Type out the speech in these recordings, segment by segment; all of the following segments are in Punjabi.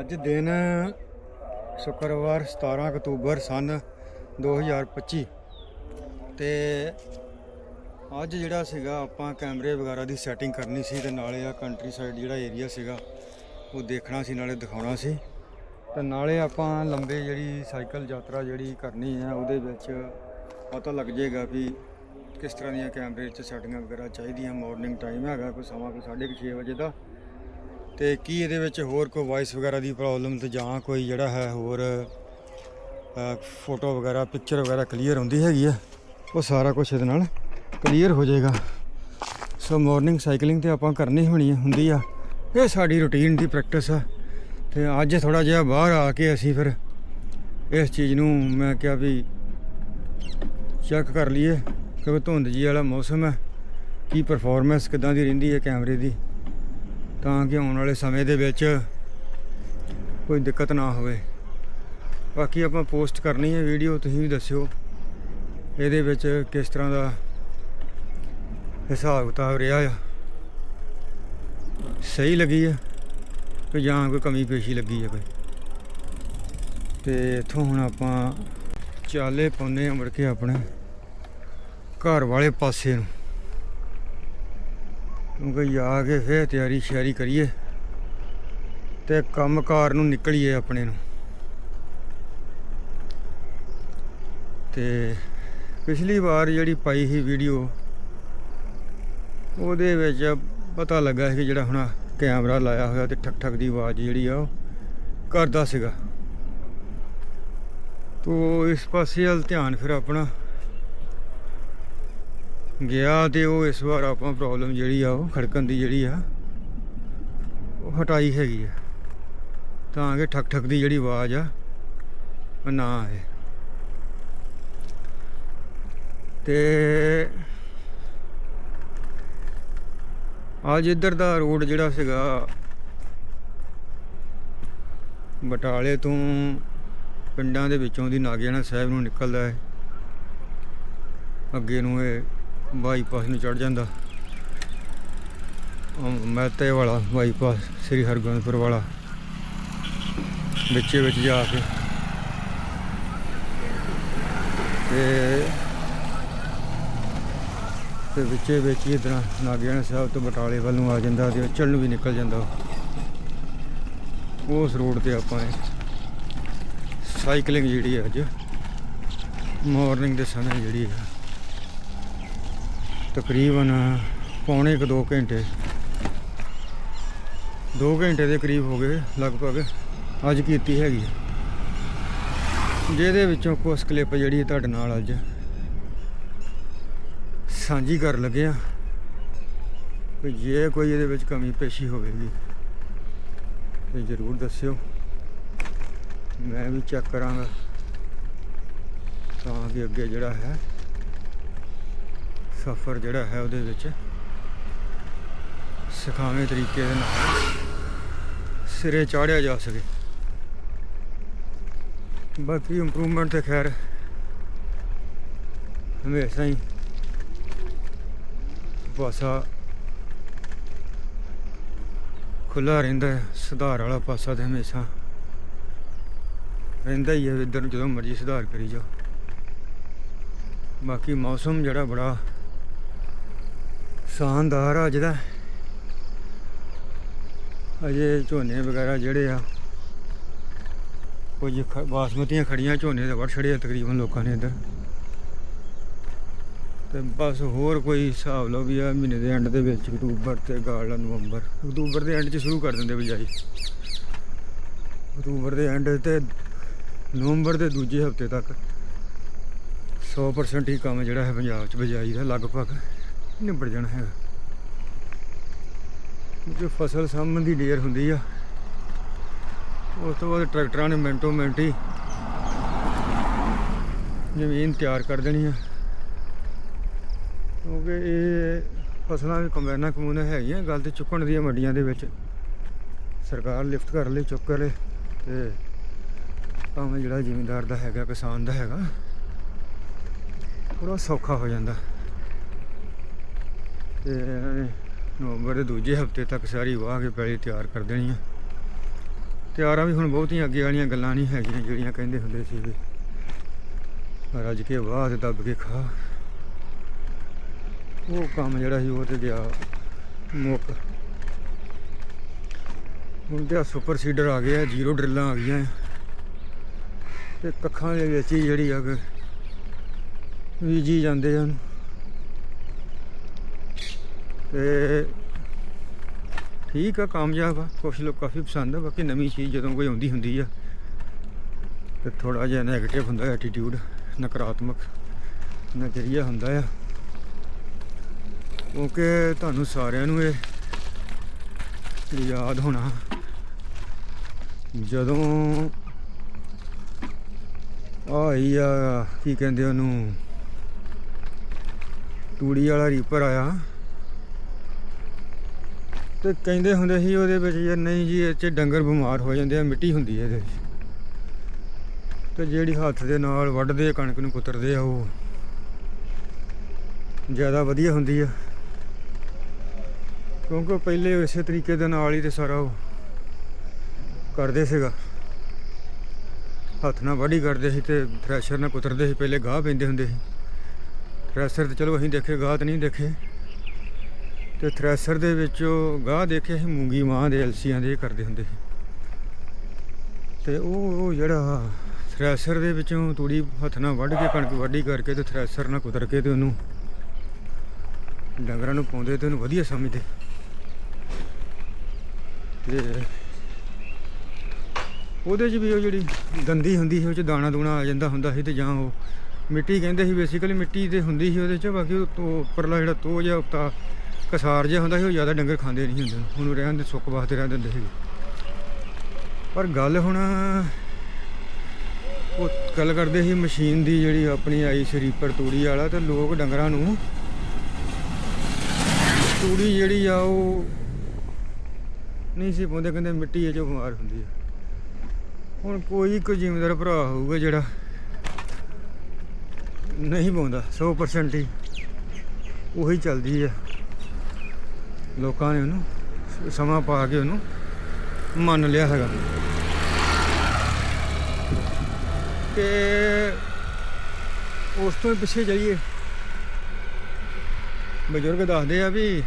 ਅੱਜ ਦਿਨ ਸ਼ੁੱਕਰਵਾਰ 17 ਅਕਤੂਬਰ ਸਨ 2025 ਤੇ ਅੱਜ ਜਿਹੜਾ ਸੀਗਾ ਆਪਾਂ ਕੈਮਰੇ ਵਗੈਰਾ ਦੀ ਸੈਟਿੰਗ ਕਰਨੀ ਸੀ ਤੇ ਨਾਲੇ ਆ ਕੰਟਰੀ ਸਾਈਡ ਜਿਹੜਾ ਏਰੀਆ ਸੀਗਾ ਉਹ ਦੇਖਣਾ ਸੀ, ਨਾਲੇ ਦਿਖਾਉਣਾ ਸੀ। ਤੇ ਨਾਲੇ ਆਪਾਂ ਲੰਬੇ ਜਿਹੜੀ ਸਾਈਕਲ ਯਾਤਰਾ ਜਿਹੜੀ ਕਰਨੀ ਹੈ ਉਹਦੇ ਵਿੱਚ ਪਤਾ ਲੱਗ ਜਾਏਗਾ ਵੀ ਕਿਸ ਤਰ੍ਹਾਂ ਦੀਆਂ ਕੈਮਰੇ 'ਚ ਸੈਟਿੰਗਾਂ ਵਗੈਰਾ ਚਾਹੀਦੀਆਂ। ਮਾਰਨਿੰਗ ਟਾਈਮ ਹੈਗਾ, ਕੋਈ ਸਮਾਂ ਕੋਈ 6:30 ਵਜੇ ਦਾ। ਤੇ ਕੀ ਇਹਦੇ ਵਿੱਚ ਹੋਰ ਕੋਈ ਵਾਇਸ ਵਗੈਰਾ ਦੀ ਪ੍ਰੋਬਲਮ ਤੇ ਜਾਂ ਕੋਈ ਜਿਹੜਾ ਹੈ ਹੋਰ ਫੋਟੋ ਵਗੈਰਾ ਪਿਕਚਰ ਵਗੈਰਾ ਕਲੀਅਰ ਹੁੰਦੀ ਹੈਗੀ ਆ? ਉਹ ਸਾਰਾ ਕੁਝ ਇਹਦੇ ਨਾਲ ਕਲੀਅਰ ਹੋ ਜਾਏਗਾ। ਸੋ ਮਾਰਨਿੰਗ ਸਾਈਕਲਿੰਗ ਤੇ ਆਪਾਂ ਕਰਨੀ ਹੋਣੀ ਹੁੰਦੀ ਆ। ਇਹ ਸਾਡੀ ਰੁਟੀਨ ਦੀ ਪ੍ਰੈਕਟਿਸ ਆ। ਤੇ ਅੱਜ ਥੋੜਾ ਜਿਹਾ ਬਾਹਰ ਆ ਕੇ ਅਸੀਂ ਫਿਰ ਇਸ ਚੀਜ਼ ਨੂੰ ਮੈਂ ਕਿਹਾ ਵੀ ਚੈੱਕ ਕਰ ਲਈਏ ਕਿਉਂਕਿ ਧੁੰਦ ਜੀ ਵਾਲਾ ਮੌਸਮ ਹੈ ਕੀ ਪਰਫਾਰਮੈਂਸ ਕਿਦਾਂ ਦੀ ਰਹਿੰਦੀ ਹੈ ਕੈਮਰੇ ਦੀ? ਤਾਂ ਕਿ ਆਉਣ ਵਾਲੇ ਸਮੇਂ ਦੇ ਵਿੱਚ ਕੋਈ ਦਿੱਕਤ ਨਾ ਹੋਵੇ। ਬਾਕੀ ਆਪਾਂ ਪੋਸਟ ਕਰਨੀ ਹੈ ਵੀਡੀਓ, ਤੁਸੀਂ ਵੀ ਦੱਸਿਓ। ਇਹਦੇ ਵਿੱਚ ਕਿਸ ਤਰ੍ਹਾਂ ਦਾ ਹਿਸਾਬ ਕਿਤਾਬ ਰਿਹਾ ਆ। ਸਹੀ ਲੱਗੀ ਆ ਕਿ ਜਾਂ ਕੋਈ ਕਮੀ ਪੇਸ਼ੀ ਲੱਗੀ ਆ ਕੋਈ? ਤੇ ਇੱਥੋਂ ਹੁਣ ਆਪਾਂ ਚਾਲੇ ਪਾਉਨੇ ਆ ਮੁੜ ਕੇ ਆਪਣੇ ਘਰ ਵਾਲੇ ਪਾਸੇ ਨੂੰ। ਕਿਉਂਕਿ ਜਾ ਕੇ ਫੇਰ ਤਿਆਰੀ ਸ਼ਿਆਰੀ ਕਰੀਏ ਤੇ ਕੰਮਕਾਰ ਨੂੰ ਨਿਕਲੀਏ ਆਪਣੇ ਨੂੰ। ਤੇ ਪਿਛਲੀ ਵਾਰ ਜਿਹੜੀ ਪਾਈ ਸੀ ਵੀਡੀਓ, ਉਹਦੇ ਵਿੱਚ ਪਤਾ ਲੱਗਾ ਸੀ ਕਿ ਜਿਹੜਾ ਹੁਣ ਕੈਮਰਾ ਲਾਇਆ ਹੋਇਆ ਤੇ ਠਕ ਠਕ ਦੀ ਆਵਾਜ਼ ਜਿਹੜੀ ਆ ਉਹ ਕਰਦਾ ਸੀਗਾ। ਤੋ ਇਸ ਪਾਸੇ ਵੱਲ ਧਿਆਨ ਫਿਰ ਆਪਣਾ। ਗਿਆ ਤੇ ਉਹ ਇਸ ਵਾਰ ਆਪਾਂ ਪ੍ਰੋਬਲਮ ਜਿਹੜੀ ਆ, ਉਹ ਖੜਕਣ ਦੀ ਜਿਹੜੀ ਆ, ਉਹ ਹਟਾਈ ਹੈਗੀ ਆ। ਤਾਂ ਕਿ ਠਕ ਠਕ ਦੀ ਜਿਹੜੀ ਆਵਾਜ਼ ਆ, ਉਹ ਨਾ ਆਏ। ਤੇ ਅੱਜ ਇੱਧਰ ਦਾ ਰੋਡ ਜਿਹੜਾ ਸੀਗਾ, ਬਟਾਲੇ ਤੋਂ ਪਿੰਡਾਂ ਦੇ ਵਿੱਚੋਂ ਦੀ ਨਾਗਿਆਣਾ ਸਾਹਿਬ ਨੂੰ ਨਿਕਲਦਾ ਹੈ। ਅੱਗੇ ਨੂੰ ਇਹ ਬਾਈਪਾਸ ਨੂੰ ਚੜ ਜਾਂਦਾ। ਮਹਿਤੇ ਵਾਲਾ ਬਾਈਪਾਸ, ਸ੍ਰੀ ਹਰਗੋਬਿੰਦਪੁਰ ਵਾਲਾ। ਵਿੱਚੇ ਵਿੱਚ ਜਾ ਕੇ। ਤੇ ਤੇ ਵਿੱਚੇ ਵਿੱਚ ਹੀ ਤਰ੍ਹਾਂ ਨਾਗਿਆਣਾ ਸਾਹਿਬ ਤੋਂ ਬਟਾਲੇ ਵੱਲ ਨੂੰ ਆ ਜਾਂਦਾ ਤੇ ਚੱਲ ਨੂੰ ਵੀ ਨਿਕਲ ਜਾਂਦਾ ਉਸ ਰੋਡ ਤੇ ਆਪਾਂ ਇਹ ਸਾਈਕਲਿੰਗ ਜਿਹੜੀ ਹੈ ਅੱਜ, ਮਾਰਨਿੰਗ ਦੇ ਸਮੇਂ ਜਿਹੜੀ ਹੈ ਤਕਰੀਬਨ ਪੌਣੇ ਕੁ 2 ਘੰਟੇ। 2 ਘੰਟੇ ਦੇ ਕਰੀਬ ਹੋ ਗਏ ਲਗਭਗ ਅੱਜ ਕੀਤੀ ਹੈਗੀ। ਜਿਹਦੇ ਵਿੱਚੋਂ ਕੁਝ ਕਲਿੱਪ ਜਿਹੜੀ ਤੁਹਾਡੇ ਨਾਲ ਅੱਜ ਸਾਂਝੀ ਕਰਨ ਲੱਗੇ ਆ ਕਿ ਜੇ ਕੋਈ ਇਹਦੇ ਵਿੱਚ ਕਮੀ ਪੇਸ਼ੀ ਹੋਵੇਗੀ ਤੇ ਜ਼ਰੂਰ ਦੱਸਿਓ। ਮੈਂ ਵੀ ਚੈੱਕ ਕਰਾਂਗਾ ਤਾਂ ਕਿ ਅੱਗੇ ਜਿਹੜਾ ਹੈ ਸਫ਼ਰ ਜਿਹੜਾ ਹੈ ਉਹਦੇ ਵਿੱਚ ਸਿਖਾਵੇਂ ਤਰੀਕੇ ਦੇ ਨਾਲ ਸਿਰੇ ਚਾੜਿਆ ਜਾ ਸਕੇ। ਬਾਕੀ ਇੰਪਰੂਵਮੈਂਟ ਤੇ ਖੈਰ ਹਮੇਸ਼ਾ ਹੀ ਪਾਸਾ ਖੁੱਲਾ ਰਹਿੰਦਾ ਹੈ, ਸੁਧਾਰ ਵਾਲਾ ਪਾਸਾ ਤੇ ਹਮੇਸ਼ਾ ਰਹਿੰਦਾ ਹੀ ਹੈ ਇੱਧਰ ਨੂੰ ਜਦੋਂ ਮਰਜ਼ੀ ਸੁਧਾਰ ਕਰੀ ਜਾਓ। ਬਾਕੀ ਮੌਸਮ ਜਿਹੜਾ ਬੜਾ ਸ਼ਾਨਦਾਰ ਆ ਅੱਜ ਅਜੇ ਝੋਨੇ ਵਗੈਰਾ ਜਿਹੜੇ ਆ, ਕੁਝ ਬਾਸਮਤੀਆਂ ਖੜੀਆਂ ਝੋਨੇ ਦੇ ਵੜ ਛੜੇ ਆ ਤਕਰੀਬਨ ਲੋਕਾਂ ਨੇ ਇੱਧਰ ਤੇ ਬਸ ਹੋਰ ਕੋਈ ਹਿਸਾਬ ਲਓ ਵੀ ਆ ਮਹੀਨੇ ਦੇ ਐਂਡ ਦੇ ਵਿੱਚ ਅਕਤੂਬਰ ਤੇ ਗਾਲਾ ਨਵੰਬਰ। ਅਕਤੂਬਰ ਦੇ ਐਂਡ 'ਚ ਸ਼ੁਰੂ ਕਰ ਦਿੰਦੇ ਬਿਜਾਈ ਅਕਤੂਬਰ ਦੇ ਐਂਡ ਤੇ ਨਵੰਬਰ ਦੇ ਦੂਜੇ ਹਫ਼ਤੇ ਤੱਕ 100% ਹੀ ਕੰਮ ਜਿਹੜਾ ਹੈ ਪੰਜਾਬ 'ਚ ਬਿਜਾਈ ਦਾ, ਲਗਭਗ। ਨਿਬੜ ਜਾਣਾ ਹੈ ਜੋ ਫਸਲ ਸਾਂਭਣ ਦੀ ਢੇਰ ਹੁੰਦੀ ਆ ਉਸ ਤੋਂ ਬਾਅਦ ਟਰੈਕਟਰਾਂ ਨੇ ਮਿੰਟੋ ਮਿੰਟ ਹੀ ਜ਼ਮੀਨ ਤਿਆਰ ਕਰ ਦੇਣੀ ਆ। ਕਿਉਂਕਿ ਇਹ ਫਸਲਾਂ ਵੀ ਕੰਬਾਈਨਾਂ ਕਮੂਨਾਂ ਹੈਗੀਆਂ, ਗੱਲ ਤੇ ਚੁੱਕਣ ਦੀਆਂ ਮੰਡੀਆਂ ਦੇ ਵਿੱਚ। ਸਰਕਾਰ ਲਿਫਟ ਕਰ ਲਈ, ਚੁੱਕ ਕਰ ਲਈ ਤੇ ਭਾਵੇਂ ਜਿਹੜਾ ਜ਼ਿਮੀਂਦਾਰ ਦਾ ਹੈਗਾ, ਕਿਸਾਨ ਦਾ ਹੈਗਾ ਥੋੜਾ ਸੌਖਾ ਹੋ ਜਾਂਦਾ। ਤੇ ਨਵੰਬਰ ਦੇ ਦੂਜੇ ਹਫ਼ਤੇ ਤੱਕ ਸਾਰੀ ਵਾਹ ਕੇ ਪੈਲੀ ਤਿਆਰ ਕਰ ਦੇਣੀ ਆ। ਤਿਆਰਾਂ ਵੀ ਹੁਣ ਬਹੁਤੀਆਂ ਅੱਗੇ ਵਾਲੀਆਂ ਗੱਲਾਂ ਨਹੀਂ ਹੈਗੀਆਂ ਜਿਹੜੀਆਂ ਕਹਿੰਦੇ ਹੁੰਦੇ ਸੀ ਵੀ ਰੱਜ ਕੇ ਵਾਹ ਤੇ ਦੱਬ ਕੇ ਖਾ। ਉਹ ਕੰਮ ਜਿਹੜਾ ਸੀ ਉਹ ਤੇ ਗਿਆ ਮੁੱਕ। ਹੁਣ ਤੇ ਸੁਪਰ ਸੀਡਰ ਆ ਗਿਆ, ਜ਼ੀਰੋ ਡਰਿੱਲਾਂ ਆ ਗਈਆਂ। ਆ। ਤੇ ਕੱਖਾਂ ਦੇ ਵਿੱਚ ਹੀ ਜਿਹੜੀ ਆ ਕਿ ਬੀਜੀ ਜਾਂਦੇ ਹਨ। ਤੇ ਠੀਕ ਆ, ਕਾਮਯਾਬ ਆ। ਕੁਛ ਲੋਕ ਕਾਫੀ ਪਸੰਦ ਆ, ਬਾਕੀ ਨਵੀਂ ਚੀਜ਼ ਜਦੋਂ ਕੋਈ ਆਉਂਦੀ ਹੁੰਦੀ ਆ, ਤੇ ਥੋੜਾ ਜਿਹਾ 네ਗੇਟਿਵ ਹੁੰਦਾ ਐਟੀਟਿਊਡ ਨਕਾਰਾਤਮਕ ਨਜ਼ਰੀਆ ਹੁੰਦਾ ਆ। ਕਿਉਂਕਿ ਤੁਹਾਨੂੰ ਸਾਰਿਆਂ ਨੂੰ ਇਹ ਯਾਦ ਹੋਣਾ, ਜਦੋਂ ਆਈ ਆ, ਕੀ ਕਹਿੰਦੇ ਉਹਨੂੰ, ਤੂੜੀ ਵਾਲਾ ਰੀਪਰ ਆਇਆ। ਤੇ ਕਹਿੰਦੇ ਹੁੰਦੇ ਸੀ ਉਹਦੇ ਵਿੱਚ ਯਾਰ ਨਹੀਂ ਜੀ, ਇਹ 'ਚ ਡੰਗਰ ਬਿਮਾਰ ਹੋ ਜਾਂਦੇ ਆ, ਮਿੱਟੀ ਹੁੰਦੀ ਹੈ ਇਹਦੇ ਵਿੱਚ। ਤੇ ਜਿਹੜੀ ਹੱਥ ਦੇ ਨਾਲ ਵੱਢਦੇ ਆ, ਕਣਕ ਨੂੰ ਕੁਤਰਦੇ ਆ ਉਹ। ਜ਼ਿਆਦਾ ਵਧੀਆ ਹੁੰਦੀ ਆ। ਕਿਉਂਕਿ ਪਹਿਲੇ ਇਸੇ ਤਰੀਕੇ ਦੇ ਨਾਲ ਹੀ ਤੇ ਸਾਰਾ ਉਹ ਕਰਦੇ ਸੀਗਾ। ਹੱਥ ਨਾਲ ਵਾਢੀ ਕਰਦੇ ਸੀ ਤੇ ਥ੍ਰੈਸ਼ਰ ਨਾਲ ਕੁਤਰਦੇ ਸੀ, ਪਹਿਲੇ ਗਾਹ ਪੈਂਦੇ ਹੁੰਦੇ ਸੀ। ਥ੍ਰੈਸ਼ਰ ਤੇ ਚਲੋ ਅਸੀਂ ਦੇਖੇ, ਗਾਹ ਤਾਂ ਨਹੀਂ ਦੇਖੇ। ਤੇ ਥ੍ਰੈਸ਼ਰ ਦੇ ਵਿੱਚ ਗਾਹ ਦੇਖਿਆ ਸੀ, ਮੂੰਗੀ ਮਾਂ ਦੇ ਅਲਸੀਆਂ ਦੇ ਕਰਦੇ ਹੁੰਦੇ ਸੀ। ਤੇ ਉਹ ਜਿਹੜਾ ਥ੍ਰੈਸ਼ਰ ਦੇ ਵਿੱਚੋਂ ਤੂੜੀ ਹੱਥ ਨਾਲ ਵੱਢ ਕੇ, ਕਣਕ ਵੱਢੀ ਕਰਕੇ ਤੇ ਥ੍ਰੈਸ਼ਰ ਨਾਲ ਕੁਤਰ ਕੇ ਤੇ ਉਹਨੂੰ ਡੰਗਰਾਂ ਨੂੰ ਪਾਉਂਦੇ ਤੇ ਉਹਨੂੰ ਵਧੀਆ ਸਮਝਦੇ। ਤੇ ਉਹਦੇ 'ਚ ਵੀ ਉਹ ਜਿਹੜੀ ਗੰਦੀ ਹੁੰਦੀ ਸੀ, ਉਹ 'ਚ ਦਾਣਾ ਦੂਣਾ ਆ ਜਾਂਦਾ ਹੁੰਦਾ ਸੀ ਤੇ ਜਾਂ ਉਹ ਮਿੱਟੀ ਕਹਿੰਦੇ ਸੀ, ਬੇਸਿਕਲੀ ਮਿੱਟੀ ਤੇ ਹੁੰਦੀ ਸੀ ਉਹਦੇ 'ਚ, ਬਾਕੀ ਉਹ ਉੱਪਰਲਾ ਜਿਹੜਾ ਤੋ ਜਿਹਾ ਉੱਤਾ ਕਸਾਰ ਜਿਹਾ ਹੁੰਦਾ ਸੀ, ਉਹ ਜ਼ਿਆਦਾ ਡੰਗਰ ਖਾਂਦੇ ਨਹੀਂ ਹੁੰਦੇ। ਉਹਨੂੰ ਰਹਿਣ ਦੇ ਸੁੱਕ ਵਾਸਤੇ ਰਹਿਣ ਦਿੰਦੇ ਸੀ ਪਰ ਗੱਲ ਹੁਣ, ਉਹ ਗੱਲ ਕਰਦੇ ਸੀ ਮਸ਼ੀਨ ਦੀ ਜਿਹੜੀ ਆਪਣੀ ਆਈ ਸਰੀਪਰ ਤੂੜੀ ਵਾਲਾ, ਤੇ ਲੋਕ ਡੰਗਰਾਂ ਨੂੰ ਤੂੜੀ ਜਿਹੜੀ ਆ, ਉਹ ਨਹੀਂ ਸੀ ਪਾਉਂਦੇ, ਕਹਿੰਦੇ ਮਿੱਟੀ ਇਹ ਜੋ ਬਿਮਾਰ ਹੁੰਦੀ ਆ। ਹੁਣ ਕੋਈ ਕੋਈ ਜ਼ਿਮੀਂਦਾਰ ਭਰਾ ਹੋਊਗਾ ਜਿਹੜਾ ਨਹੀਂ ਪਾਉਂਦਾ 100% ਹੀ। ਉਹੀ ਚੱਲਦੀ ਆ। ਲੋਕਾਂ ਨੇ ਉਹਨੂੰ ਸਮਾਂ ਪਾ ਕੇ ਉਹਨੂੰ ਮੰਨ ਲਿਆ ਹੈਗਾ। ਤੇ ਉਸ ਤੋਂ ਪਿੱਛੇ ਜਾਈਏ। ਬਜ਼ੁਰਗ ਦੱਸਦੇ ਆ ਵੀ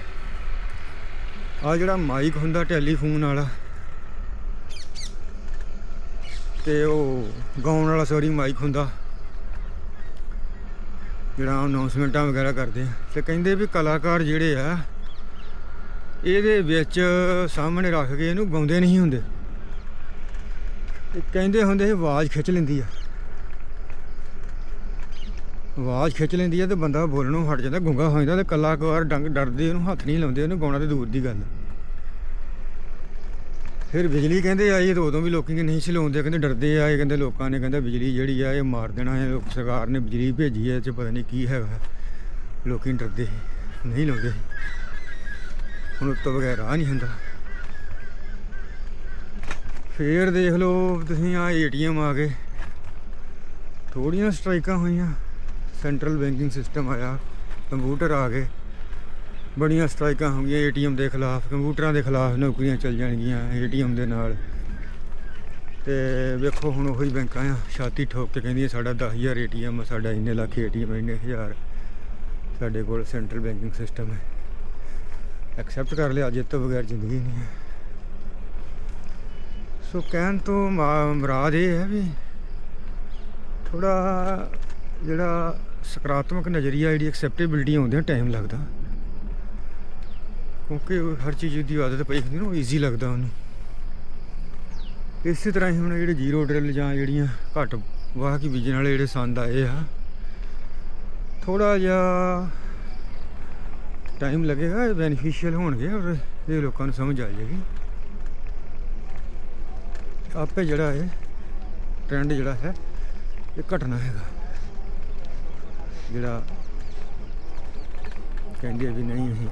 ਆ ਜਿਹੜਾ ਮਾਈਕ ਹੁੰਦਾ ਟੈਲੀਫੋਨ ਵਾਲਾ, ਤੇ ਉਹ ਗਾਉਣ ਵਾਲਾ ਸੌਰੀ ਮਾਈਕ ਹੁੰਦਾ, ਜਿਹੜਾ ਅਨਾਉਂਸਮੈਂਟਾਂ ਵਗੈਰਾ ਕਰਦੇ ਆ। ਤੇ ਕਹਿੰਦੇ ਵੀ ਕਲਾਕਾਰ ਜਿਹੜੇ ਆ ਇਹਦੇ ਵਿੱਚ ਸਾਹਮਣੇ ਰੱਖ ਕੇ ਇਹਨੂੰ ਗਾਉਂਦੇ ਨਹੀਂ ਹੁੰਦੇ। ਤੇ ਕਹਿੰਦੇ ਹੁੰਦੇ ਸੀ, ਆਵਾਜ਼ ਖਿੱਚ ਲੈਂਦੀ ਆ। ਆਵਾਜ਼ ਖਿੱਚ ਲੈਂਦੀ ਆ ਤੇ ਬੰਦਾ ਬੋਲਣੋਂ ਹਟ ਜਾਂਦਾ, ਗੁੰਗਾ ਹੋ ਜਾਂਦਾ ਤੇ ਕਲਾਕਾਰ ਡੰਗ ਡਰਦੇ ਉਹਨੂੰ ਹੱਥ ਨਹੀਂ ਲਾਉਂਦੇ ਉਹਨੂੰ ਗਾਉਣਾ ਤੇ ਦੂਰ ਦੀ ਗੱਲ ਫਿਰ ਬਿਜਲੀ ਕਹਿੰਦੇ ਆਈ ਤੇ ਉਦੋਂ ਵੀ ਲੋਕੀ ਕਿ ਨਹੀਂ ਸੀ ਕਹਿੰਦੇ ਡਰਦੇ ਆ, ਇਹ ਕਹਿੰਦੇ ਲੋਕਾਂ ਨੇ, ਕਹਿੰਦਾ ਬਿਜਲੀ ਜਿਹੜੀ ਆ, ਇਹ ਮਾਰ ਦੇਣਾ ਹੈ, ਲੋਕ ਸਰਕਾਰ ਨੇ ਬਿਜਲੀ ਭੇਜੀ ਹੈ ਇਹ ਚ ਪਤਾ ਨਹੀਂ ਕੀ ਹੈਗਾ। ਲੋਕੀ ਡਰਦੇ ਨਹੀਂ ਲਾਉਂਦੇ ਸੀ। ਹੁਣ ਉੱਤੋਂ ਬਗੈਰ ਰਾਹ ਨਹੀਂ ਹੁੰਦਾ। ਫੇਰ ਦੇਖ ਲਓ, ਤੁਸੀਂ ਆ ਏਟੀਐਮ ਆ ਗਏ। ਥੋੜੀਆਂ ਸਟ੍ਰਾਈਕਾਂ ਹੋਈਆਂ। ਸੈਂਟਰਲ ਬੈਂਕਿੰਗ ਸਿਸਟਮ ਆਇਆ, ਕੰਪਿਊਟਰ ਆ ਗਏ। ਬੜੀਆਂ ਸਟ੍ਰਾਈਕਾਂ ਹੋ ਗਈਆਂ ਏਟੀਐਮ ਦੇ ਖਿਲਾਫ, ਕੰਪਿਊਟਰਾਂ ਦੇ ਖਿਲਾਫ ਨੌਕਰੀਆਂ ਚੱਲ ਜਾਣਗੀਆਂ ਏਟੀਐਮ ਦੇ ਨਾਲ। ਤੇ ਵੇਖੋ, ਹੁਣ ਉਹੀ ਬੈਂਕਾਂ ਆ। ਛਾਤੀ ਠੋਕ ਕੇ ਕਹਿੰਦੀਆਂ, ਸਾਡਾ 10000 ਏਟੀਐਮ ਸਾਡਾ ਇੰਨੇ ਲੱਖ ਏਟੀਐਮ, ਇੰਨੇ ਹਜ਼ਾਰ ਸਾਡੇ ਕੋਲ ਸੈਂਟਰਲ ਬੈਂਕਿੰਗ ਸਿਸਟਮ ਹੈ। ਐਕਸੈਪਟ ਕਰ ਲਿਆ, ਅੱਜ ਤੋਂ ਬਗੈਰ ਜ਼ਿੰਦਗੀ ਨਹੀਂ ਹੈ। ਸੋ ਕਹਿਣ ਤੋਂ ਮਾ- ਮੁਰਾਦ ਇਹ ਹੈ ਵੀ ਥੋੜਾ ਜਿਹੜਾ ਸਕਾਰਾਤਮਕ ਨਜ਼ਰੀਆ, ਜਿਹੜੀ ਐਕਸੈਪਟੇਬਿਲਟੀ ਆਉਂਦੇ ਟਾਈਮ ਲੱਗਦਾ। ਕਿਉਂਕਿ ਹਰ ਚੀਜ਼ ਦੀ ਆਦਤ ਪਈ ਹੁੰਦੀ ਨਾ, ਉਹ ਈਜ਼ੀ ਲੱਗਦਾ ਉਹਨੂੰ। ਇਸੇ ਤਰ੍ਹਾਂ ਹੀ ਹੁਣ ਜਿਹੜੇ ਜ਼ੀਰੋ ਡਰਿਲ ਜਾਂ ਜਿਹੜੀਆਂ ਘੱਟ ਵਾਹ ਕੀ ਬੀਜਣ ਵਾਲੇ ਜਿਹੜੇ ਸੰਦ ਆਏ ਆ। ਥੋੜਾ ਜਿਹਾ ਟਾਈਮ ਲੱਗੇਗਾ ਇਹ ਬੈਨੀਫੀਸ਼ੀਅਲ ਹੋਣਗੇ, ਔਰ ਇਹ ਲੋਕਾਂ ਨੂੰ ਸਮਝ ਆ ਜਾਏਗੀ। ਆਪੇ ਜਿਹੜਾ ਹੈ ਟ੍ਰੈਂਡ ਜਿਹੜਾ ਹੈ, ਇਹ ਘਟਣਾ ਹੈਗਾ। ਜਿਹੜਾ ਕਹਿੰਦੇ ਵੀ ਨਹੀਂ, ਅਸੀਂ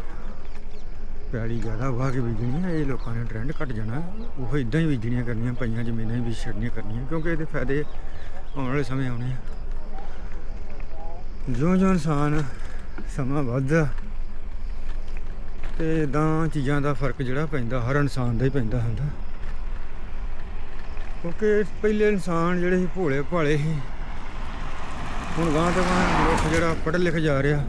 ਪੈੜੀ ਜ਼ਿਆਦਾ ਵਾਹ ਕੇ ਬੀਜਣੀ ਹੈ ਇਹ ਲੋਕਾਂ ਨੇ ਟ੍ਰੈਂਡ ਘਟ ਜਾਣਾ। ਉਹ ਇਦਾਂ ਹੀ ਬੀਜਣੀਆਂ ਕਰਨੀਆਂ, ਪਈਆਂ ਜ਼ਮੀਨਾਂ ਹੀ ਬੀਜ ਛੱਡਣੀਆਂ ਕਰਨੀਆਂ, ਕਿਉਂਕਿ ਇਹਦੇ ਫਾਇਦੇ ਆਉਣ ਵਾਲੇ ਸਮੇਂ ਆਉਣੇ ਆ। ਜਿਉਂ-ਜਿਉਂ ਇਨਸਾਨ ਸਮਾਂ ਵੱਧਦਾ ਤੇ ਇਦਾਂ ਚੀਜ਼ਾਂ ਦਾ ਫ਼ਰਕ ਜਿਹੜਾ ਪੈਂਦਾ, ਹਰ ਇਨਸਾਨ ਦਾ ਹੀ ਪੈਂਦਾ ਹੁੰਦਾ। ਕਿਉਂਕਿ ਪਹਿਲੇ ਇਨਸਾਨ ਜਿਹੜੇ ਸੀ ਭੋਲੇ ਭਾਲੇ ਸੀ। ਹੁਣ ਗਾਂ ਤੋਂ ਗਾਂ ਲੋਕ ਜਿਹੜਾ ਪੜ੍ਹ ਲਿਖ ਜਾ ਰਿਹਾ।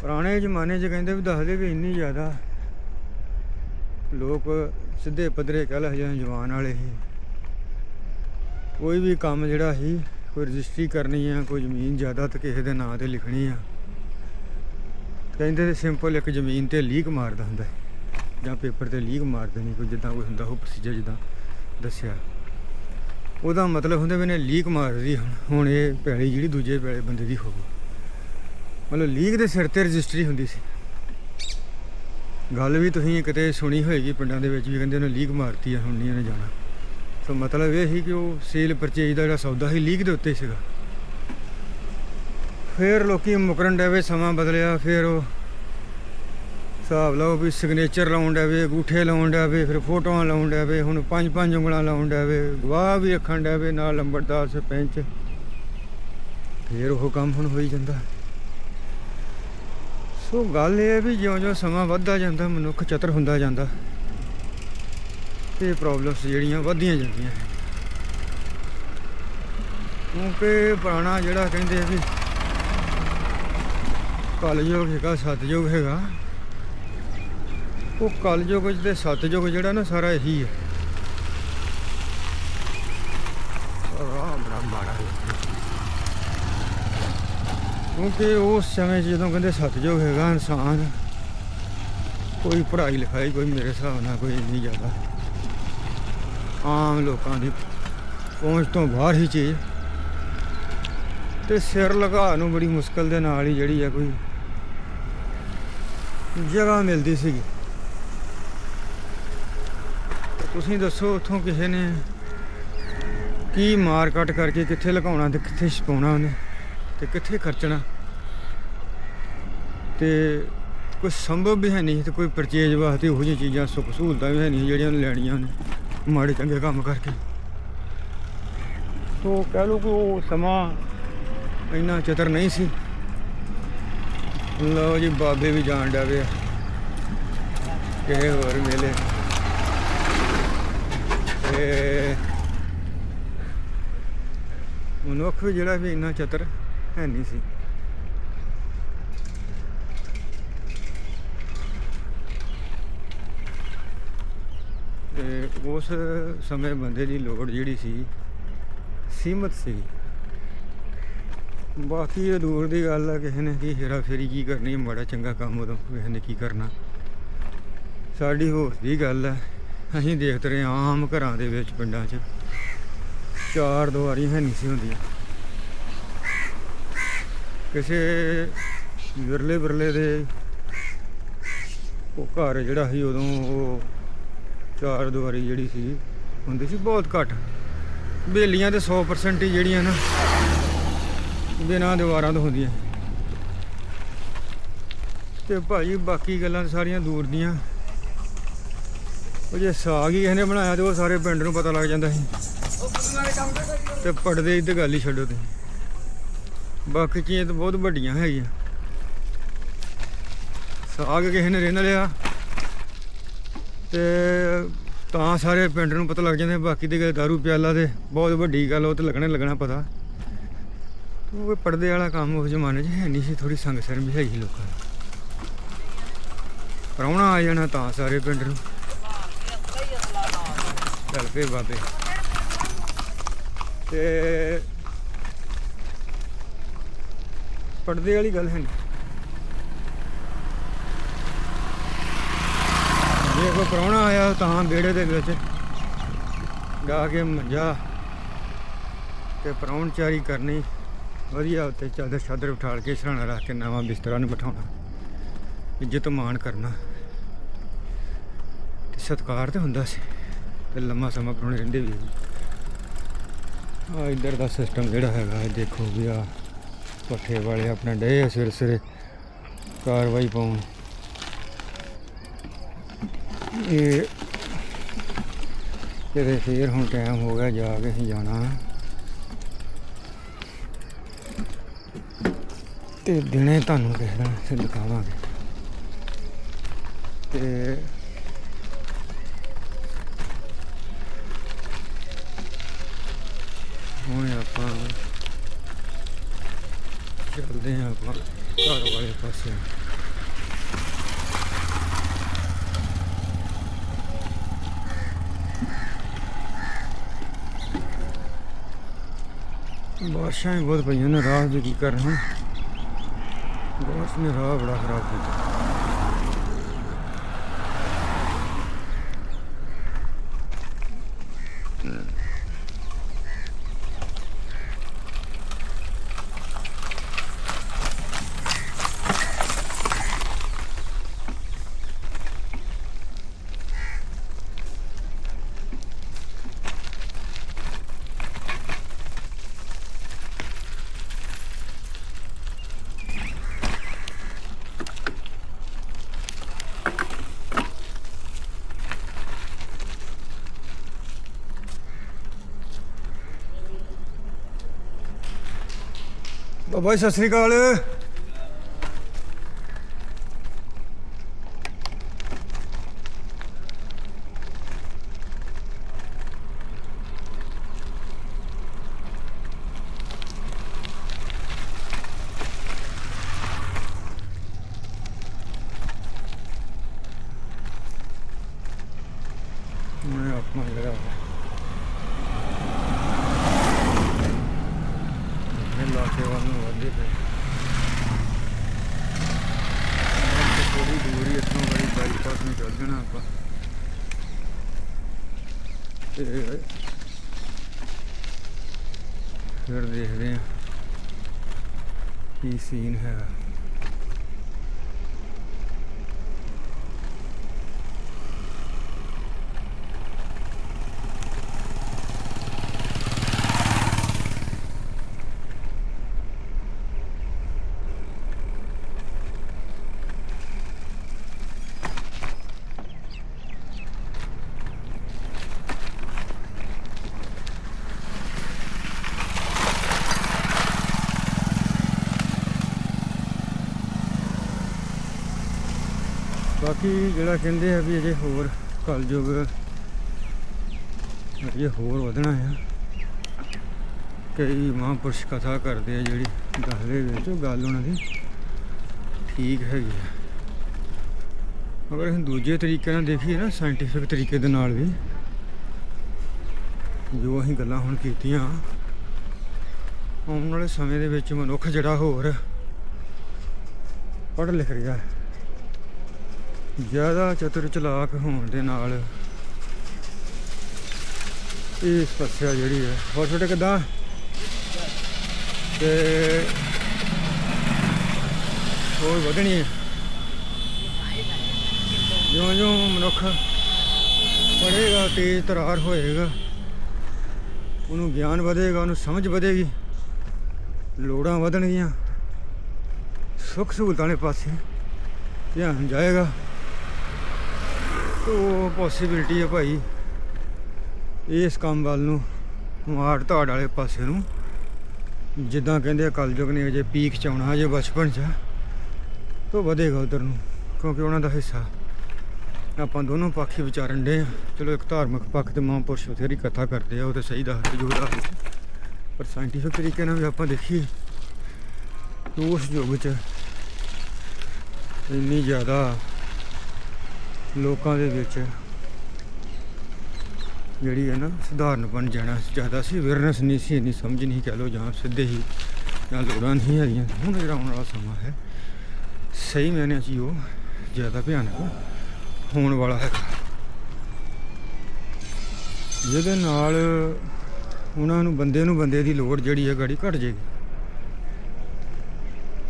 ਪੁਰਾਣੇ ਜ਼ਮਾਨੇ 'ਚ ਕਹਿੰਦੇ ਵੀ ਦੱਸਦੇ ਵੀ ਇੰਨੀ ਜ਼ਿਆਦਾ ਲੋਕ ਸਿੱਧੇ ਪੱਧਰੇ ਕਹਿ ਲਾ ਜਿਵੇਂ ਜਵਾਨ ਵਾਲੇ ਸੀ। ਕੋਈ ਵੀ ਕੰਮ ਜਿਹੜਾ ਸੀ, ਕੋਈ ਰਜਿਸਟਰੀ ਕਰਨੀ ਆ, ਕੋਈ ਜ਼ਮੀਨ ਜਾਇਦਾਦ ਕਿਸੇ ਦੇ ਨਾਂ ਤੇ ਲਿਖਣੀ ਆ। ਕਹਿੰਦੇ ਸਿੰਪਲ ਇੱਕ ਜ਼ਮੀਨ ਤੇ ਲੀਕ ਮਾਰਦਾ ਹੁੰਦਾ ਹੈ, ਜਾਂ ਪੇਪਰ ਤੇ ਲੀਕ ਮਾਰ ਦੇਣੀ ਕੋਈ, ਜਿੱਦਾਂ ਕੋਈ ਹੁੰਦਾ ਉਹ ਪ੍ਰੋਸੀਜਰ ਜਿੱਦਾਂ ਦੱਸਿਆ। ਉਹਦਾ ਮਤਲਬ ਹੁੰਦਾ ਵੀ ਇਹਨੇ ਲੀਕ ਮਾਰਦੀ ਹੁਣ ਹੁਣ ਇਹ ਪੈਲੀ ਜਿਹੜੀ ਦੂਜੇ ਪੈਲੇ ਬੰਦੇ ਦੀ ਹੋਊ। ਮਤਲਬ ਲੀਕ ਦੇ ਸਿਰ ਤੇ ਰਜਿਸਟਰੀ ਹੁੰਦੀ ਸੀ। ਗੱਲ ਵੀ ਤੁਸੀਂ ਕਿਤੇ ਸੁਣੀ ਹੋਏਗੀ ਪਿੰਡਾਂ ਦੇ ਵਿੱਚ ਵੀ ਕਹਿੰਦੇ ਉਹਨੇ ਲੀਕ ਮਾਰਤੀ ਆ, ਹੁਣ ਨਹੀਂ ਇਹਨੇ ਜਾਣਾ। ਸੋ ਮਤਲਬ ਇਹ ਸੀ ਕਿ ਉਹ ਸੇਲ ਪਰਚੇਜ ਦਾ ਜਿਹੜਾ ਸੌਦਾ ਸੀ, ਲੀਕ ਦੇ ਉੱਤੇ ਸੀਗਾ। ਫਿਰ ਲੋਕੀ ਮੁਕਰਨ ਡੈਵੇ ਸਮਾਂ ਬਦਲਿਆ, ਫਿਰ ਉਹ ਹਿਸਾਬ ਲਾਓ ਵੀ ਸਿਗਨੇਚਰ ਲਾਉਣ ਡੈਵੇ ਅੰਗੂਠੇ ਲਾਉਣ ਡੈਵੇ ਫਿਰ ਫੋਟੋਆਂ ਲਾਉਣ ਡੈਵੇ ਹੁਣ ਪੰਜ ਪੰਜ ਉਂਗਲਾਂ ਲਾਉਣ ਡੈਵੇ ਗਵਾਹ ਵੀ ਰੱਖਣ ਡੈਵੇ ਨਾਲ ਲੰਬੜਦਾਰ ਸਰਪੰਚ। ਫਿਰ ਉਹ ਕੰਮ ਹੁਣ ਹੋਈ ਜਾਂਦਾ। ਸੋ ਗੱਲ ਇਹ ਵੀ ਜਿਉਂ-ਜਿਉਂ ਸਮਾਂ ਵੱਧਦਾ ਜਾਂਦਾ, ਮਨੁੱਖ ਚਤਰ ਹੁੰਦਾ ਜਾਂਦਾ, ਤੇ ਪ੍ਰੋਬਲਮਸ ਜਿਹੜੀਆਂ ਵੱਧਦੀਆਂ ਜਾਂਦੀਆਂ। ਕਿਉਂਕਿ ਪੁਰਾਣਾ ਜਿਹੜਾ ਕਹਿੰਦੇ ਵੀ ਕਲਯੁਗ ਹੈਗਾ, ਸਤਯੁਗ ਹੈਗਾ। ਉਹ ਕਲਯੁਗ ਤੇ ਸਤਯੁਗ ਜਿਹੜਾ ਨਾ ਸਾਰਾ ਇਹੀ ਹੈ। ਆਹ ਬੜਾ ਮਾੜਾ ਕਿਉਂਕਿ ਉਸ ਸਮੇਂ 'ਚ ਜਦੋਂ ਕਹਿੰਦੇ ਸਤਜੁਗ ਹੈਗਾ, ਇਨਸਾਨ ਕੋਈ ਪੜ੍ਹਾਈ ਲਿਖਾਈ ਕੋਈ ਮੇਰੇ ਹਿਸਾਬ ਨਾਲ ਕੋਈ ਨਹੀਂ ਜ਼ਿਆਦਾ ਆਮ ਲੋਕਾਂ ਦੀ ਪਹੁੰਚ ਤੋਂ ਬਾਹਰ ਹੀ ਚੀਜ਼। ਤੇ ਸਿਰ ਲਗਾ ਨੂੰ ਬੜੀ ਮੁਸ਼ਕਲ ਦੇ ਨਾਲ ਹੀ ਜਿਹੜੀ ਆ ਕੋਈ ਜਗ੍ਹਾ ਮਿਲਦੀ ਸੀਗੀ। ਤੁਸੀਂ ਦੱਸੋ ਉੱਥੋਂ ਕਿਸੇ ਨੇ ਕੀ ਮਾਰ ਕੱਟ ਕਰਕੇ ਕਿੱਥੇ ਲਗਾਉਣਾ ਤੇ ਕਿੱਥੇ ਛਪਾਉਣਾ ਉਹਨੇ ਤੇ ਕਿੱਥੇ ਖਰਚਣਾ? ਤੇ ਕੋਈ ਸੰਭਵ ਵੀ ਹੈ ਨਹੀਂ ਤੇ ਕੋਈ ਪਰਚੇਜ ਵਾਸਤੇ ਉਹੋ ਜਿਹੀਆਂ ਚੀਜ਼ਾਂ ਸੁੱਖ ਸਹੂਲਤਾਂ ਵੀ ਹੈ ਨਹੀਂ ਜਿਹੜੀਆਂ ਲੈਣੀਆਂ ਨੇ ਮਾੜੇ ਚੰਗੇ ਕੰਮ ਕਰਕੇ। ਤੋ ਕਹਿ ਲਓ ਕਿ ਉਹ ਸਮਾਂ ਇੰਨਾ ਚਤਰ ਨਹੀਂ ਸੀ। ਲਓ ਜੀ, ਬਾਬੇ ਵੀ ਜਾਣ ਡਾਵੇ ਕਿਸੇ ਹੋਰ ਮੇਲੇ। ਤੇ ਮਨੁੱਖ ਵੀ ਜਿਹੜਾ ਵੀ ਇੰਨਾ ਚਤਰ ਹੈ ਨਹੀਂ ਸੀ। ਤੇ ਉਸ ਸਮੇਂ ਬੰਦੇ ਦੀ ਲੋੜ ਜਿਹੜੀ ਸੀ, ਸੀਮਤ ਸੀ। ਬਾਕੀ ਇਹ ਦੂਰ ਦੀ ਗੱਲ ਆ, ਕਿਸੇ ਨੇ ਕੀ ਹੇਰਾ ਫੇਰੀ ਕੀ ਕਰਨੀ ਬੜਾ ਚੰਗਾ ਕੰਮ ਉਦੋਂ ਕਿਸੇ ਨੇ ਕੀ ਕਰਨਾ। ਸਾਡੀ ਹੋਸ਼ ਦੀ ਗੱਲ ਹੈ ਅਸੀਂ ਦੇਖਦੇ ਰਹੇ ਆਮ ਘਰਾਂ ਦੇ ਵਿੱਚ ਪਿੰਡਾਂ 'ਚ। ਚਾਰ ਦੁਆਰੀਆਂ ਹੈ ਨਹੀਂ ਸੀ ਹੁੰਦੀਆਂ। ਕਿਸੇ ਵਿਰਲੇ ਵਿਰਲੇ ਦੇ ਉਹ ਘਰ ਜਿਹੜਾ ਸੀ ਉਦੋਂ ਉਹ ਚਾਰ ਦੁਆਰੀ ਜਿਹੜੀ ਸੀ, ਹੁੰਦੀ ਸੀ ਬਹੁਤ ਘੱਟ। ਬੇਲੀਆਂ ਤੇ 100% ਹੀ ਜਿਹੜੀਆਂ ਨਾ ਬਿਨਾਂ ਦੀਵਾਰਾਂ ਤੋਂ ਹੁੰਦੀਆਂ। ਤੇ ਭਾਜੀ ਬਾਕੀ ਗੱਲਾਂ ਸਾਰੀਆਂ ਦੂਰ ਦੀਆਂ। ਉਹ ਜੇ ਸਾਗ ਹੀ ਕਿਸੇ ਨੇ ਬਣਾਇਆ ਤੇ ਉਹ ਸਾਰੇ ਪਿੰਡ ਨੂੰ ਪਤਾ ਲੱਗ ਜਾਂਦਾ ਸੀ। ਤੇ ਪੜਦੇ ਦੀ ਤਾਂ ਗੱਲ ਹੀ ਛੱਡੋ ਤੁਸੀਂ। ਬਾਕੀ ਚੀਜ਼ਾਂ ਤਾਂ ਬਹੁਤ ਵੱਡੀਆਂ ਹੈਗੀਆਂ। ਸਾਗ ਕਿਸੇ ਨੇ ਰਿੰਨ ਲਿਆ। ਤੇ ਤਾਂ ਸਾਰੇ ਪਿੰਡ ਨੂੰ ਪਤਾ ਲੱਗ ਜਾਂਦਾ ਬਾਕੀ ਦੇ ਗੱਲ ਦਾਰੂ ਪਿਆਲਾ ਤੇ ਬਹੁਤ ਵੱਡੀ ਗੱਲ ਉਹ ਤੇ ਲੱਗਣਾ ਲੱਗਣਾ ਪਤਾ। ਉਹ ਪਰਦੇ ਵਾਲਾ ਕੰਮ ਉਸ ਜ਼ਮਾਨੇ 'ਚ ਹੈ ਨਹੀਂ ਸੀ ਥੋੜੀ ਸੰਗ ਸ਼ਰਮ ਵੀ ਹੈਗੀ ਲੋਕਾਂ ਨੂੰ। ਪ੍ਰਾਹੁਣਾ ਆ ਜਾਣਾ ਤਾਂ ਸਾਰੇ ਪਿੰਡ ਨੂੰ। ਚੱਲ ਪਏ ਬਾਬੇ। ਤੇ ਪਰਦੇ ਵਾਲੀ ਗੱਲ ਹੈ ਨਹੀਂ। ਜੇ ਕੋਈ ਪ੍ਰਾਹੁਣਾ ਆਇਆ ਤਾਂ ਵਿਹੜੇ ਦੇ ਵਿੱਚ ਗਾ ਕੇ ਮੰਜਾ ਤੇ ਪ੍ਰਾਹੁਣਚਾਰੀ ਕਰਨੀ। ਵਧੀਆ ਉੱਤੇ ਚਾਦਰ ਸ਼ਾਦਰ ਉਠਾਲ ਕੇ ਸਰਾਣਾ ਰੱਖ ਕੇ ਨਵਾਂ ਬਿਸਤਰਾ ਨੂੰ ਬਿਠਾਉਣਾ। ਇੱਜ਼ਤ ਮਾਣ ਕਰਨਾ। ਤੇ ਸਤਿਕਾਰ ਤੇ ਹੁੰਦਾ ਸੀ। ਤੇ ਲੰਮਾ ਸਮਾਂ ਪ੍ਰਾਹੁਣੇ ਰਹਿੰਦੇ ਵੀ ਆ ਇੱਧਰ ਦਾ ਸਿਸਟਮ ਜਿਹੜਾ ਹੈਗਾ ਦੇਖੋ ਵੀ ਆ ਪੱਠੇ ਵਾਲੇ ਆਪਣਾ ਡੇ ਸਿਰ ਸਿਰੇ। ਕਾਰਵਾਈ ਪਾਉਣ। ਇਹ ਕਿਤੇ ਫੇਰ ਹੁਣ ਟਾਈਮ ਹੋ ਗਿਆ, ਜਾ ਕੇ ਅਸੀਂ ਜਾਣਾ। ਤੇ ਦਿਨੇ ਤੁਹਾਨੂੰ ਕਿਸੇ ਦਿਨ ਅਸੀਂ ਦਿਖਾਵਾਂਗੇ। ਤੇ ਹੁਣ ਆਪਾਂ ਚੱਲਦੇ ਆਂ ਆਪਾਂ ਘਰ ਵਾਲੇ ਪਾਸੇ। ਬਾਰਿਸ਼ਾਂ ਬਹੁਤ ਪਈਆਂ ਨੇ, ਰਾਤ ਦੇ ਕੀ ਕਰਨਾ ਨੇ ਰਾਹ ਬੜਾ ਖਰਾਬ ਕੀਤਾ ਬਾਬਾ ਜੀ ਸਤਿ ਸ੍ਰੀ ਅਕਾਲ ਮੈਂ ਆਪਣਾ ਜਿਹੜਾ ਮੈਂ ਲਾਕੇ ਵੱਲ ਨੂੰ ਵਧਦੇ ਪਏ ਤੇ ਥੋੜੀ ਦੂਰ ਹੀ ਇੱਥੋਂ ਬੜੀ ਬਾਈਪਾਸ ਨੂੰ ਚੱਲ ਜਾਣਾ ਆਪਾਂ ਤੇ ਫਿਰ ਦੇਖਦੇ ਹਾਂ ਕੀ ਸੀਨ ਬਾਕੀ ਜਿਹੜਾ ਕਹਿੰਦੇ ਆ ਵੀ ਅਜੇ ਹੋਰ ਕਲਯੁਗ, ਅਜੇ ਹੋਰ ਵਧਣਾ ਆ। ਕਈ ਮਹਾਂਪੁਰਸ਼ ਕਥਾ ਕਰਦੇ ਆ ਜਿਹੜੀ ਦੱਸਦੇ ਵਿੱਚ ਉਹ ਗੱਲ ਉਹਨਾਂ ਦੀ ਠੀਕ ਹੈਗੀ ਆ। ਅਗਰ ਅਸੀਂ ਦੂਜੇ ਤਰੀਕੇ ਨਾਲ ਦੇਖੀਏ ਨਾ ਸਾਇੰਟੀਫਿਕ ਤਰੀਕੇ ਦੇ ਨਾਲ ਵੀ, ਜੋ ਅਸੀਂ ਗੱਲਾਂ ਹੁਣ ਕੀਤੀਆਂ, ਆਉਣ ਵਾਲੇ ਸਮੇਂ ਦੇ ਵਿੱਚ ਮਨੁੱਖ ਜਿਹੜਾ ਹੋਰ ਪੜ੍ਹ ਲਿਖ ਰਿਹਾ। ਹੈ ਜ਼ਿਆਦਾ ਚਤੁਰ ਚਲਾਕ ਹੋਣ ਦੇ ਨਾਲ ਇਹ ਸਮੱਸਿਆ ਜਿਹੜੀ ਹੈ। ਹੋਰ ਛੋਟੇ ਕਿਦਾਂ? ਤੇ ਹੋਰ ਵਧਣੀ ਹੈ? ਜਿਉਂ ਜਿਉਂ ਮਨੁੱਖ ਪੜ੍ਹੇਗਾ ਤੇਜ਼ ਤਰਾਰ ਹੋਏਗਾ, ਉਹਨੂੰ ਗਿਆਨ ਵਧੇਗਾ, ਉਹਨੂੰ ਸਮਝ ਵਧੇਗੀ, ਲੋੜਾਂ ਵਧਣਗੀਆਂ। ਸੁੱਖ ਸਹੂਲਤਾਂ ਵਾਲੇ ਪਾਸੇ ਧਿਆਨ ਜਾਏਗਾ। ਤੋ ਪੋਸਿਬਿਲਿਟੀ ਹੈ ਭਾਈ। ਇਸ ਕੰਮ ਵੱਲ ਨੂੰ, ਮਾਰ ਧਾੜ ਵਾਲੇ ਪਾਸੇ ਨੂੰ। ਜਿੱਦਾਂ ਕਹਿੰਦੇ ਆ, ਕਲਯੁਗ ਨੇ ਅਜੇ ਪੀਕ ਚ ਆਉਣਾ ਅਜੇ ਬਚਪਨ ਚ ਤੋ ਵਧੇਗਾ ਉਧਰ ਨੂੰ, ਕਿਉਂਕਿ ਉਹਨਾਂ ਦਾ ਹਿੱਸਾ। ਆਪਾਂ ਦੋਨੋਂ ਪੱਖ ਹੀ ਵਿਚਾਰਨ ਦੇ ਆ। ਚਲੋ ਇੱਕ ਧਾਰਮਿਕ ਪੱਖ ਤੇ ਮਹਾਂਪੁਰਸ਼ ਬਥੇਰੀ ਕਥਾ ਕਰਦੇ ਆ, ਉਹ ਤਾਂ ਸਹੀ ਦੱਸਦੇ ਜੋ ਦੱਸਦੇ ਪਰ ਸਾਇੰਟੀਫਿਕ ਤਰੀਕੇ ਨਾਲ ਵੀ ਆਪਾਂ ਦੇਖੀਏ ਉਸ ਯੁੱਗ ਚ ਇੰਨੀ ਜ਼ਿਆਦਾ ਲੋਕਾਂ ਦੇ ਵਿੱਚ ਜਿਹੜੀ ਹੈ ਨਾ ਸਧਾਰਨ ਬਣ ਜਾਣਾ ਜ਼ਿਆਦਾ ਸੀ ਅਵੇਅਰਨੈਸ ਨਹੀਂ ਸੀ, ਇੰਨੀ ਸਮਝ ਨਹੀਂ ਕਹਿ ਲੋ ਜਾਂ ਸਿੱਧੇ ਹੀ ਜਾਂ ਲੋੜਾਂ ਨਹੀਂ ਹੈਗੀਆਂ। ਹੁਣ ਜਿਹੜਾ ਆਉਣ ਵਾਲਾ ਸਮਾਂ ਹੈ, ਸਹੀ ਮੈਨੇ ਚ ਉਹ ਜ਼ਿਆਦਾ ਭਿਆਨਕ ਹੋਣ ਵਾਲਾ ਹੈ ਜਿਹਦੇ ਨਾਲ ਉਹਨਾਂ ਨੂੰ, ਬੰਦੇ ਨੂੰ ਬੰਦੇ ਦੀ ਲੋੜ ਜਿਹੜੀ ਹੈ ਗਾੜੀ ਘਟ ਜਾਏਗੀ।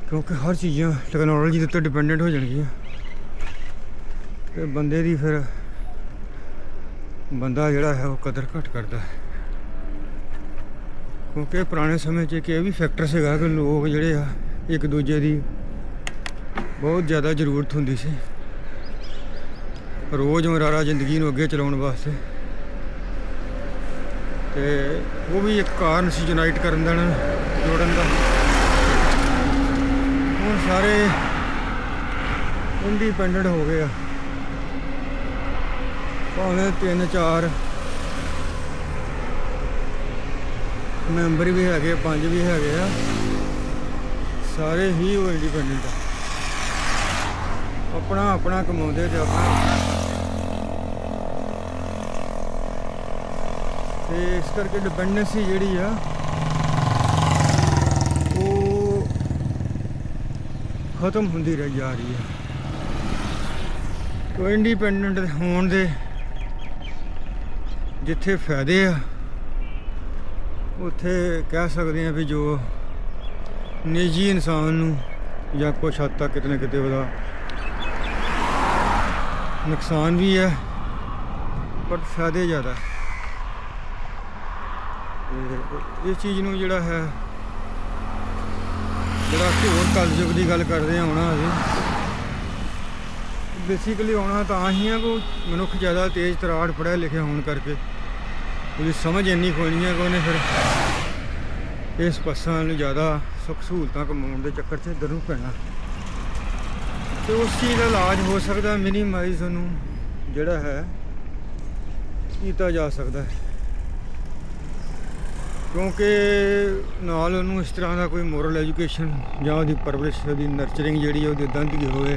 ਕਿਉਂਕਿ ਹਰ ਚੀਜ਼ਾਂ ਟੈਕਨੋਲੋਜੀ ਦੇ ਉੱਤੇ ਡਿਪੈਂਡੈਂਟ ਹੋ ਜਾਣਗੀਆਂ। ਤੇ ਬੰਦੇ ਦੀ ਫਿਰ ਬੰਦਾ ਜਿਹੜਾ ਹੈ ਉਹ ਕਦਰ ਘੱਟ ਕਰਦਾ ਹੈ। ਕਿਉਂਕਿ ਪੁਰਾਣੇ ਸਮੇਂ 'ਚ ਇੱਕ ਇਹ ਵੀ ਫੈਕਟਰ ਸੀਗਾ ਕਿ ਲੋਕ ਜਿਹੜੇ ਆ, ਇੱਕ ਦੂਜੇ ਦੀ ਬਹੁਤ ਜ਼ਿਆਦਾ ਜ਼ਰੂਰਤ ਹੁੰਦੀ ਸੀ। ਰੋਜ਼ ਮਰਾਰਾ ਜ਼ਿੰਦਗੀ ਨੂੰ ਅੱਗੇ ਚਲਾਉਣ ਵਾਸਤੇ। ਤੇ ਉਹ ਵੀ ਇੱਕ ਕਾਰਨ ਸੀ ਯੂਨਾਈਟ ਕਰਨ ਦਾ, ਜੋੜਨ ਦਾ। ਹੁਣ ਸਾਰੇ ਇੰਡੀਪੈਂਡੈਂਟ ਹੋ ਗਏ ਆ। ਭਾਵੇਂ ਤਿੰਨ ਚਾਰ ਮੈਂਬਰ ਵੀ ਹੈਗੇ ਪੰਜ ਵੀ ਹੈਗੇ ਆ, ਸਾਰੇ ਹੀ ਉਹ ਇੰਡੀਪੈਂਡੈਂਟ ਆ। ਆਪਣਾ ਆਪਣਾ ਕਮਾਉਂਦੇ ਤੇ ਆਪਣਾ ਤੇ ਇਸ ਕਰਕੇ ਡਿਪੈਂਡੈਂਸੀ ਜਿਹੜੀ ਆ, ਉਹ ਖਤਮ ਹੁੰਦੀ ਰਹੀ ਜਾ ਰਹੀ ਆ। ਤੋ ਇੰਡੀਪੈਂਡੈਂਟ ਹੋਣ ਦੇ ਜਿੱਥੇ ਫਾਇਦੇ ਆ, ਉੱਥੇ ਕਹਿ ਸਕਦੇ ਆ ਵੀ ਜੋ ਨਿੱਜੀ ਇਨਸਾਨ ਨੂੰ ਜਾਂ ਕੁਛ ਹੱਦ ਤੱਕ ਕਿਤੇ ਨਾ ਕਿਤੇ ਉਹਦਾ ਨੁਕਸਾਨ ਵੀ ਹੈ ਪਰ ਫਾਇਦੇ ਜ਼ਿਆਦਾ ਹੈ। ਇਸ ਚੀਜ਼ ਨੂੰ ਜਿਹੜਾ ਹੈ, ਜਿਹੜਾ ਹੋਰ ਕਲਯੁਗ ਦੀ ਗੱਲ ਕਰਦੇ ਆ ਆਉਣਾ ਅਸੀਂ ਬੇਸਿਕਲੀ ਆਉਣਾ ਤਾਂ ਹੀ ਆ ਕੋ ਮਨੁੱਖ ਜ਼ਿਆਦਾ ਤੇਜ਼ ਤਰਾੜ ਪੜ੍ਹਿਆ ਲਿਖਿਆ ਹੋਣ ਕਰਕੇ। ਉਹਦੀ ਸਮਝ ਇੰਨੀ ਖੋਣੀ ਹੈ ਕਿ ਉਹਨੇ ਫਿਰ ਇਸ ਪੱਸਾਂ ਨੂੰ ਜ਼ਿਆਦਾ ਸੁੱਖ ਸਹੂਲਤਾਂ ਕਮਾਉਣ ਦੇ ਚੱਕਰ 'ਚ ਦਰੂ ਪੈਣਾ। ਤੇ ਉਸ ਚੀਜ਼ ਦਾ ਇਲਾਜ ਹੋ ਸਕਦਾ ਮਿਨੀਮਾਈਜ਼ ਉਹਨੂੰ ਜਿਹੜਾ ਹੈ, ਕੀਤਾ ਜਾ ਸਕਦਾ। ਹੈ ਕਿਉਂਕਿ ਨਾਲ ਉਹਨੂੰ ਇਸ ਤਰ੍ਹਾਂ ਦਾ ਕੋਈ ਮੋਰਲ ਐਜੂਕੇਸ਼ਨ ਜਾਂ ਉਹਦੀ ਪਰਵਰਿਸ਼ ਉਹਦੀ ਨਰਚਰਿੰਗ ਜਿਹੜੀ ਹੈ ਉਹਦੀ ਇਦਾਂ ਦੀ ਹੋਵੇ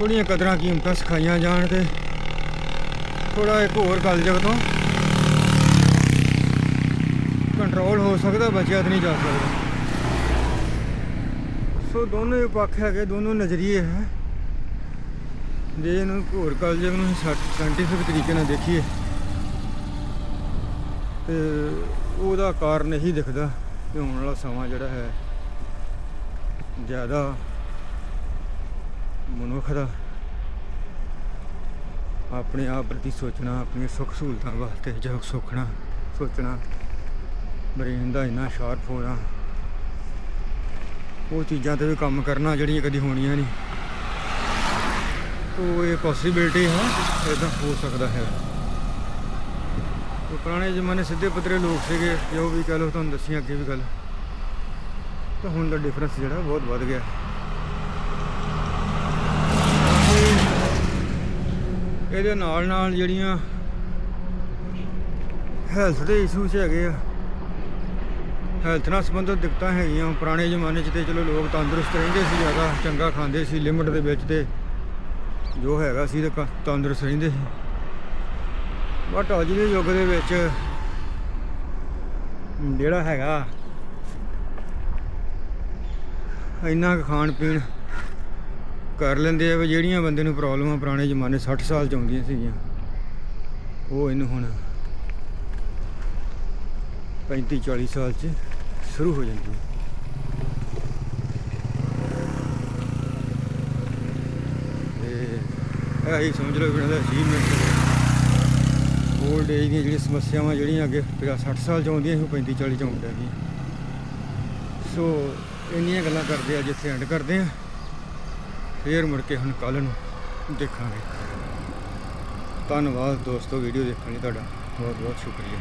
ਥੋੜੀਆਂ ਕਦਰਾਂ ਕੀਮਤਾਂ ਸਿਖਾਈਆਂ ਜਾਣ ਤੇ ਥੋੜਾ ਇੱਕ ਹੋਰ ਕਲਯੁਗ ਤੋਂ ਕੰਟਰੋਲ ਹੋ ਸਕਦਾ, ਬਚਿਆ ਤਾਂ ਨਹੀਂ ਜਾ ਸਕਦਾ। ਸੋ ਦੋਨੋਂ ਹੀ ਪੱਖ ਹੈਗੇ, ਦੋਨੋਂ ਨਜ਼ਰੀਏ ਹੈ। ਜੇ ਇਹਨੂੰ ਹੋਰ ਕਲਯੁਗ ਨੂੰ ਸਾਇੰਟੀਫਿਕ ਤਰੀਕੇ ਨਾਲ ਦੇਖੀਏ, ਤੇ ਉਹਦਾ ਕਾਰਨ ਇਹੀ ਦਿਖਦਾ ਕਿ ਆਉਣ ਵਾਲਾ ਸਮਾਂ ਜਿਹੜਾ ਹੈ, ਜ਼ਿਆਦਾ ਮਨੁੱਖ ਦਾ ਆਪਣੇ ਆਪ ਪ੍ਰਤੀ ਸੋਚਣਾ, ਆਪਣੀਆਂ ਸੁੱਖ ਸਹੂਲਤਾਂ ਵਾਸਤੇ ਜੋ ਸੋਚਣਾ ਸੋਚਣਾ ਬ੍ਰੇਨ ਦਾ ਇੰਨਾ ਸ਼ਾਰਪ ਹੋਣਾ ਉਹ ਚੀਜ਼ਾਂ ਤੇ ਵੀ ਕੰਮ ਕਰਨਾ ਜਿਹੜੀਆਂ ਕਦੀ ਹੋਣੀਆਂ ਨਹੀਂ। ਉਹ ਇਹ ਪੋਸਿਬਿਲਿਟੀ ਹੈ ਇਦਾਂ ਹੋ ਸਕਦਾ ਹੈ। ਉਹ ਪੁਰਾਣੇ ਜ਼ਮਾਨੇ ਸਿੱਧੇ ਪੱਧਰੇ ਲੋਕ ਸੀਗੇ, ਜੋ ਵੀ ਕਹ ਲਓ ਤੁਹਾਨੂੰ ਦੱਸੀ ਅੱਗੇ ਵੀ ਗੱਲ। ਤਾਂ ਹੁਣ ਦਾ ਡਿਫਰੈਂਸ ਜਿਹੜਾ ਬਹੁਤ ਵੱਧ ਗਿਆ। ਇਹਦੇ ਨਾਲ ਨਾਲ ਜਿਹੜੀਆਂ ਹੈਲਥ ਦੇ ਇਸ਼ੂਸ ਹੈਗੇ ਆ। ਹੈਲਥ ਨਾਲ ਸੰਬੰਧਿਤ ਦਿੱਕਤਾਂ ਹੈਗੀਆਂ। ਪੁਰਾਣੇ ਜ਼ਮਾਨੇ 'ਚ ਤੇ ਚਲੋ ਲੋਕ ਤੰਦਰੁਸਤ ਰਹਿੰਦੇ ਸੀ ਜ਼ਿਆਦਾ, ਚੰਗਾ ਖਾਂਦੇ ਸੀ ਲਿਮਟ ਦੇ ਵਿੱਚ ਤੇ ਜੋ ਹੈਗਾ ਸੀ ਤੇ ਕ- ਤੰਦਰੁਸਤ ਰਹਿੰਦੇ ਸੀ। ਬਟ ਅੱਜ ਦੇ ਯੁੱਗ ਦੇ ਵਿੱਚ ਜਿਹੜਾ ਹੈਗਾ, ਇੰਨਾ ਕੁ ਖਾਣ ਪੀਣ ਕਰ ਲੈਂਦੇ ਆ ਵੀ ਜਿਹੜੀਆਂ ਬੰਦੇ ਨੂੰ ਪ੍ਰੋਬਲਮਾਂ ਪੁਰਾਣੇ ਜ਼ਮਾਨੇ 60 ਸਾਲ ਚ ਆਉਂਦੀਆਂ ਸੀਗੀਆਂ, ਉਹ ਇਹਨੂੰ ਹੁਣ 35 40 ਸਾਲ ਚ ਸ਼ੁਰੂ ਹੋ ਜਾਂਦੀ ਹੈ। ਤੇ ਇਹ ਹੀ ਸਮਝ ਲਓ ਵੀ ਇਹਨਾਂ ਦਾ ਅਚੀਵਮੈਂਟ 올ਡ ਏਜ ਦੀਆਂ ਜਿਹੜੀਆਂ ਸਮੱਸਿਆਵਾਂ ਜਿਹੜੀਆਂ ਅੱਗੇ 50 60 ਸਾਲ ਚ ਆਉਂਦੀਆਂ ਸੀ, ਉਹ 35 40 ਚ ਆਉਣ ਲੱਗ ਗਈਆਂ ਸੋ ਇੰਨੀਆਂ ਗੱਲਾਂ ਕਰਦੇ ਆ, ਜਿੱਥੇ ਐਂਡ ਕਰਦੇ ਆ। ਫੇਰ ਮੁੜ ਕੇ ਹੁਣ ਕੱਲ ਨੂੰ ਦੇਖਾਂਗੇ। ਧੰਨਵਾਦ ਦੋਸਤੋ ਵੀਡੀਓ ਦੇਖਣ ਲਈ ਤੁਹਾਡਾ। ਬਹੁਤ ਬਹੁਤ ਸ਼ੁਕਰੀਆ।